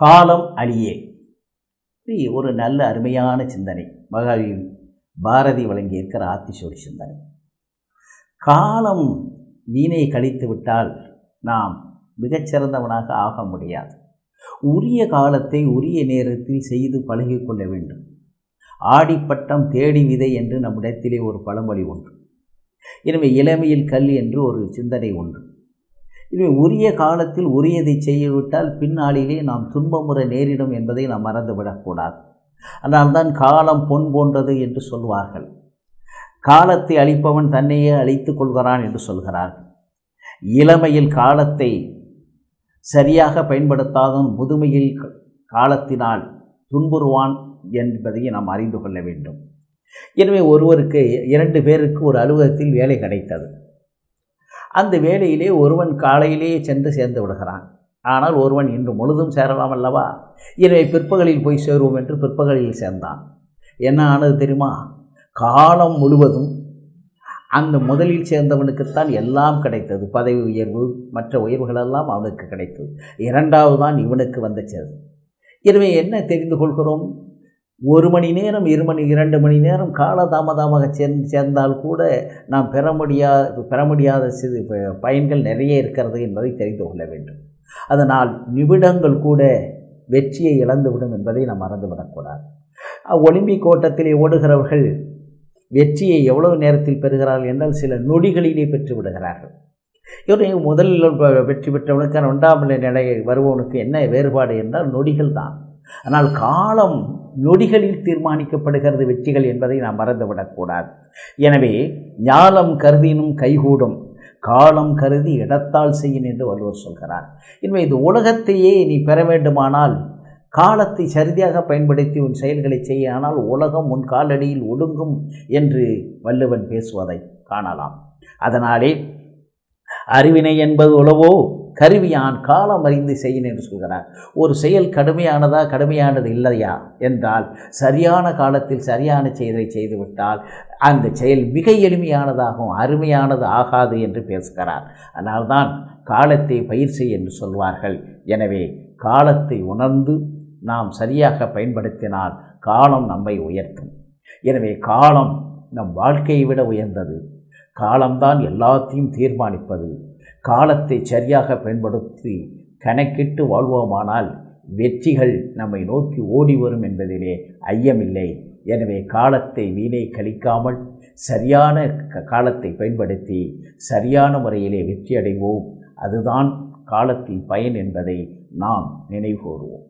காலம் அழியே. ஒரு நல்ல அருமையான சிந்தனை. மகாவி பாரதி வழங்கியிருக்கிற ஆத்திசோடி சிந்தனை. காலம் வீணை கழித்து விட்டால் நாம் மிகச்சிறந்தவனாக ஆக முடியாது. உரிய காலத்தை உரிய நேரத்தில் செய்து பழகிக்கொள்ள வேண்டும். ஆடிப்பட்டம் தேடி விதை என்று நம்மிடத்திலே ஒரு பழமொழி உண்டு. எனவே இளமையில் கல் என்று ஒரு சிந்தனை உண்டு. எனவே உரிய காலத்தில் உரியதை செய்யவிட்டால் பின்னாளிலே நாம் துன்பமுறை நேரிடும் என்பதை நாம் மறந்துவிடக்கூடாது. அதனால்தான் காலம் பொன் போன்றது என்று சொல்வார்கள். காலத்தை அழிப்பவன் தன்னையே அழித்துக் கொள்கிறான் என்று சொல்கிறார்கள் இளமையில் காலத்தை சரியாக பயன்படுத்தாதவன் முதுமையில் காலத்தினால் துன்புறுவான் என்பதை நாம் அறிந்து கொள்ள வேண்டும். எனவே ஒருவருக்கு இரண்டு பேருக்கு ஒரு அலுவலகத்தில் வேலை கிடைத்தது. அந்த வேலையிலே ஒருவன் காலையிலேயே சென்று சேர்ந்து விடுகிறான். ஆனால் ஒருவன் இன்று முழுதும் சேரலாம் அல்லவா? எனவே பிற்பகலில் போய் சேருவோம் என்று பிற்பகலில் சேர்ந்தான். என்ன ஆனது தெரியுமா? காலம் முழுவதும் அந்த முதலில் சேர்ந்தவனுக்குத்தான் எல்லாம் கிடைத்தது. பதவி உயர்வு மற்ற உயர்வுகளெல்லாம் அவனுக்கு கிடைத்தது. இரண்டாவது தான் இவனுக்கு வந்த சேது எனவே என்ன தெரிந்து கொள்கிறோம்? ஒரு மணி நேரம் இரு மணி இரண்டு மணி நேரம் காலதாமதமாக சேர்ந்து சேர்ந்தால் கூட நாம் பெற முடியாத பெற முடியாத சிறு பயன்கள் நிறைய இருக்கிறது என்பதை தெரிந்து கொள்ள வேண்டும். அதனால் நிமிடங்கள் கூட வெற்றியை இழந்துவிடும் என்பதை நாம் மறந்துவிடக்கூடாது ஒலிம்பிக் ஓட்டத்திலே ஓடுகிறவர்கள் வெற்றியை எவ்வளவு நேரத்தில் பெறுகிறார்கள் என்றால் சில நொடிகளிலே பெற்று விடுகிறார்கள். இவரை முதலில் வெற்றி பெற்றவனுக்கு ரெண்டாம் நிலை வருபவனுக்கு என்ன வேறுபாடு என்றால் நொடிகள் தான். ஆனால் காலம் நொடிகளில் தீர்மானிக்கப்படுகிறது வெற்றிகள் என்பதை நாம் மறந்துவிடக்கூடாது. எனவே ஞாலம் கருதினும் கைகூடும் காலம் கருதி இடத்தால் செய்யும் என்று வள்ளுவர் சொல்கிறார். இனிமே இந்த உலகத்தையே நீ பெற வேண்டுமானால் காலத்தை சரியாக பயன்படுத்தி உன் செயல்களை செய்ய ஆனால் உலகம் உன் காலடியில் ஒடுங்கும் என்று வள்ளுவன் பேசுவதை காணலாம். அதனாலே அறிவினை என்பது உளவோ கருவியான் காலம் அறிந்து செய்யணும் என்று சொல்கிறார். ஒரு செயல் கடுமையானதா கடுமையானது இல்லையா? என்றால் சரியான காலத்தில் சரியான செயலை செய்துவிட்டால் அந்த செயல் மிக எளிமையானதாகவும் அருமையானது ஆகாது என்று பேசுகிறார். அதனால்தான் காலத்தை பயிர் செய் என்று சொல்வார்கள். எனவே காலத்தை உணர்ந்து நாம் சரியாக பயன்படுத்தினால் காலம் நம்மை உயர்த்தும். எனவே காலம் நம் வாழ்க்கையை விட உயர்ந்தது. காலம்தான் எல்லாத்தையும் தீர்மானிப்பது. காலத்தை சரியாக பயன்படுத்தி கணக்கிட்டு வாழ்வோமானால் வெற்றிகள் நம்மை நோக்கி ஓடி வரும் என்பதிலே ஐயமில்லை. எனவே காலத்தை வீணை கழிக்காமல் சரியான காலத்தை பயன்படுத்தி சரியான முறையிலே வெற்றி அடைவோம் அதுதான் காலத்தின் பயன் என்பதை நாம் நினைவுகூறுவோம்